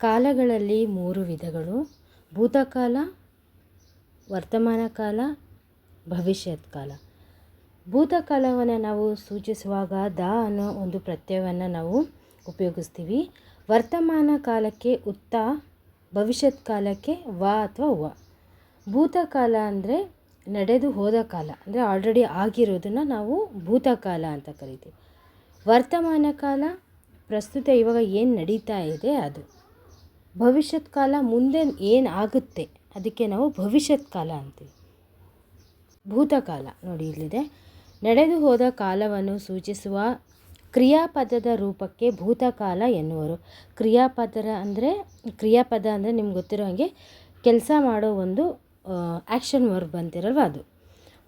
ಕಾಲಗಳಲ್ಲಿ ಮೂರು ವಿಧಗಳು. ಭೂತಕಾಲ, ವರ್ತಮಾನ ಕಾಲ, ಭವಿಷ್ಯತ್ ಕಾಲ. ಭೂತಕಾಲವನ್ನು ನಾವು ಸೂಚಿಸುವಾಗ ದ ಅನ್ನೋ ಒಂದು ಪ್ರತ್ಯಯವನ್ನು ನಾವು ಉಪಯೋಗಿಸ್ತೀವಿ. ವರ್ತಮಾನ ಕಾಲಕ್ಕೆ ಉತ್ತ, ಭವಿಷ್ಯತ್ ಕಾಲಕ್ಕೆ ವ ಅಥವಾ ವ. ಭೂತಕಾಲ ಅಂದರೆ ನಡೆದು ಹೋದ ಕಾಲ, ಅಂದರೆ ಆಲ್ರೆಡಿ ಆಗಿರೋದನ್ನು ನಾವು ಭೂತಕಾಲ ಅಂತ ಕರಿತೀವಿ. ವರ್ತಮಾನ ಕಾಲ, ಪ್ರಸ್ತುತ ಇವಾಗ ಏನು ನಡೀತಾ ಇದೆ ಅದು. ಭವಿಷ್ಯತ್ ಕಾಲ ಮುಂದೆ ಏನು ಆಗುತ್ತೆ? ಅದಕ್ಕೆ ನಾವು ಭವಿಷ್ಯತ್ ಕಾಲ ಅಂತೀವಿ. ಭೂತಕಾಲ ನೋಡಿ ಇಲ್ಲಿದೆ. ನಡೆದು ಹೋದ ಕಾಲವನ್ನು ಸೂಚಿಸುವ ಕ್ರಿಯಾಪದದ ರೂಪಕ್ಕೆ ಭೂತಕಾಲ ಎನ್ನುವರು. ಕ್ರಿಯಾಪದ ಅಂದರೆ ಕ್ರಿಯಾಪದ ಅಂದರೆ ನಿಮ್ಗೆ ಗೊತ್ತಿರೋ ಹಾಗೆ ಕೆಲಸ ಮಾಡೋ ಒಂದು ಆ್ಯಕ್ಷನ್ ವರ್ಬ್ ಅಂತಿರಲ್ವ ಅದು.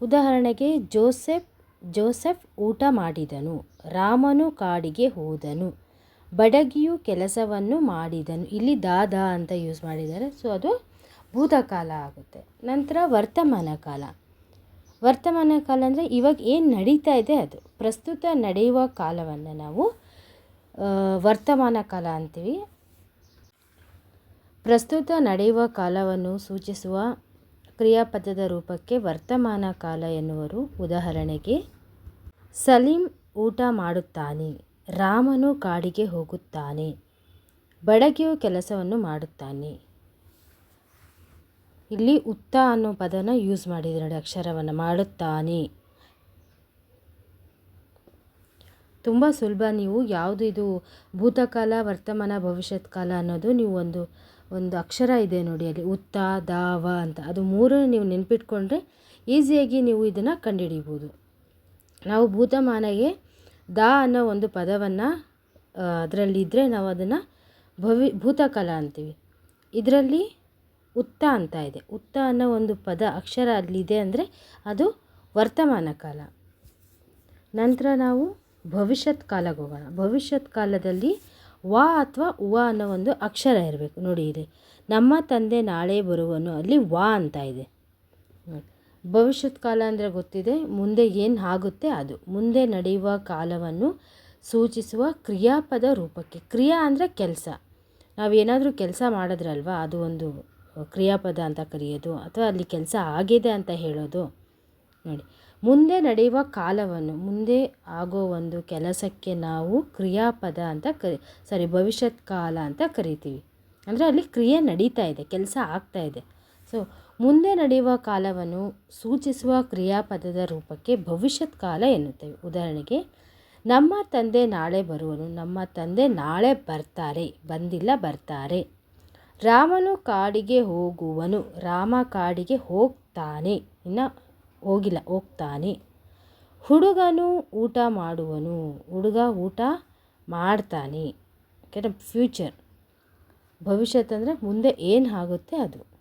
ಉದಾಹರಣೆಗೆ ಜೋಸೆಫ್ ಜೋಸೆಫ್ ಊಟ ಮಾಡಿದನು. ರಾಮನು ಕಾಡಿಗೆ ಹೋದನು. ಬಡಗಿಯು ಕೆಲಸವನ್ನು ಮಾಡಿದನು. ಇಲ್ಲಿ ದಾದ ಅಂತ ಯೂಸ್ ಮಾಡಿದ್ದಾರೆ. ಸೊ ಅದು ಭೂತಕಾಲ ಆಗುತ್ತೆ. ನಂತರ ವರ್ತಮಾನ ಕಾಲ. ವರ್ತಮಾನ ಕಾಲ ಅಂದರೆ ಇವಾಗ ಏನು ನಡೀತಾ ಇದೆ ಅದು. ಪ್ರಸ್ತುತ ನಡೆಯುವ ಕಾಲವನ್ನು ನಾವು ವರ್ತಮಾನ ಕಾಲ ಅಂತೀವಿ. ಪ್ರಸ್ತುತ ನಡೆಯುವ ಕಾಲವನ್ನು ಸೂಚಿಸುವ ಕ್ರಿಯಾಪದದ ರೂಪಕ್ಕೆ ವರ್ತಮಾನ ಕಾಲ ಎನ್ನುವರು. ಉದಾಹರಣೆಗೆ, ಸಲೀಂ ಊಟ ಮಾಡುತ್ತಾನೆ. ರಾಮನು ಕಾಡಿಗೆ ಹೋಗುತ್ತಾನೆ. ಬಡಗಿಯು ಕೆಲಸವನ್ನು ಮಾಡುತ್ತಾನೆ. ಇಲ್ಲಿ ಉತ್ತ ಅನ್ನೋ ಪದನ ಯೂಸ್ ಮಾಡಿದೆ ನೋಡಿ, ಅಕ್ಷರವನ್ನು ಮಾಡುತ್ತಾನೆ. ತುಂಬ ಸುಲಭ, ನೀವು ಯಾವುದು ಇದು ಭೂತಕಾಲ, ವರ್ತಮಾನ, ಭವಿಷ್ಯತ್ ಕಾಲ ಅನ್ನೋದು ನೀವು ಒಂದು ಒಂದು ಅಕ್ಷರ ಇದೆ ನೋಡಿ, ಅಲ್ಲಿ ಉತ್ತ, ದಾವ ಅಂತ. ಅದು ಮೂರು ನೀವು ನೆನ್ಪಿಟ್ಕೊಂಡ್ರೆ ಈಸಿಯಾಗಿ ನೀವು ಇದನ್ನು ಕಂಡುಹಿಡಿಬೋದು. ನಾವು ಭೂತಮಾನಗೆ ದಾ ಅನ್ನೋ ಒಂದು ಪದವನ್ನು ಅದರಲ್ಲಿದ್ದರೆ ನಾವು ಅದನ್ನು ಭವಿ, ಭೂತಕಾಲ ಅಂತೀವಿ. ಇದರಲ್ಲಿ ಉತ್ತ ಅಂತ ಇದೆ. ಉತ್ತ ಅನ್ನೋ ಒಂದು ಪದ ಅಕ್ಷರ ಅಲ್ಲಿದೆ ಅಂದರೆ ಅದು ವರ್ತಮಾನ ಕಾಲ. ನಂತರ ನಾವು ಭವಿಷ್ಯತ್ ಕಾಲಕ್ಕೆ ಹೋಗೋಣ. ಭವಿಷ್ಯತ್ ಕಾಲದಲ್ಲಿ ವ ಅಥವಾ ವ ಅನ್ನೋ ಒಂದು ಅಕ್ಷರ ಇರಬೇಕು. ನೋಡಿ ಇಲ್ಲಿ ನಮ್ಮ ತಂದೆ ನಾಳೆ ಬರುವನು ಅಲ್ಲಿ ವ ಅಂತ ಇದೆ. ಭವಿಷ್ಯತ್ ಕಾಲ ಅಂದರೆ ಗೊತ್ತಿದೆ, ಮುಂದೆ ಏನು ಆಗುತ್ತೆ ಅದು. ಮುಂದೆ ನಡೆಯುವ ಕಾಲವನ್ನು ಸೂಚಿಸುವ ಕ್ರಿಯಾಪದ ರೂಪಕ್ಕೆ. ಕ್ರಿಯಾ ಅಂದರೆ ಕೆಲಸ. ನಾವೇನಾದರೂ ಕೆಲಸ ಮಾಡಿದ್ರಲ್ವ, ಅದು ಒಂದು ಕ್ರಿಯಾಪದ ಅಂತ ಕರೆಯೋದು, ಅಥವಾ ಅಲ್ಲಿ ಕೆಲಸ ಆಗಿದೆ ಅಂತ ಹೇಳೋದು. ನೋಡಿ, ಮುಂದೆ ನಡೆಯುವ ಕಾಲವನ್ನು, ಮುಂದೆ ಆಗೋ ಒಂದು ಕೆಲಸಕ್ಕೆ ನಾವು ಕ್ರಿಯಾಪದ ಅಂತ ಕರಿ ಸಾರಿ ಭವಿಷ್ಯತ್ ಕಾಲ ಅಂತ ಕರಿತೀವಿ. ಅಂದರೆ ಅಲ್ಲಿ ಕ್ರಿಯೆ ನಡೀತಾ ಇದೆ, ಕೆಲಸ ಆಗ್ತಾ ಇದೆ. ಸೊ ಮುಂದೆ ನಡೆಯುವ ಕಾಲವನ್ನು ಸೂಚಿಸುವ ಕ್ರಿಯಾಪದದ ರೂಪಕ್ಕೆ ಭವಿಷ್ಯತ್ ಕಾಲ ಎನ್ನುತ್ತೇವೆ. ಉದಾಹರಣೆಗೆ, ನಮ್ಮ ತಂದೆ ನಾಳೆ ಬರುವನು, ನಮ್ಮ ತಂದೆ ನಾಳೆ ಬರ್ತಾರೆ, ಬಂದಿಲ್ಲ ಬರ್ತಾರೆ. ರಾಮನು ಕಾಡಿಗೆ ಹೋಗುವನು, ರಾಮ ಕಾಡಿಗೆ ಹೋಗ್ತಾನೆ, ಇನ್ನು ಹೋಗಿಲ್ಲ, ಹೋಗ್ತಾನೆ. ಹುಡುಗನು ಊಟ ಮಾಡುವನು, ಹುಡುಗ ಊಟ ಮಾಡ್ತಾನೆ. ಯಾಕೆಂದರೆ ಫ್ಯೂಚರ್ ಭವಿಷ್ಯತ್ ಅಂದರೆ ಮುಂದೆ ಏನು ಆಗುತ್ತೆ ಅದು.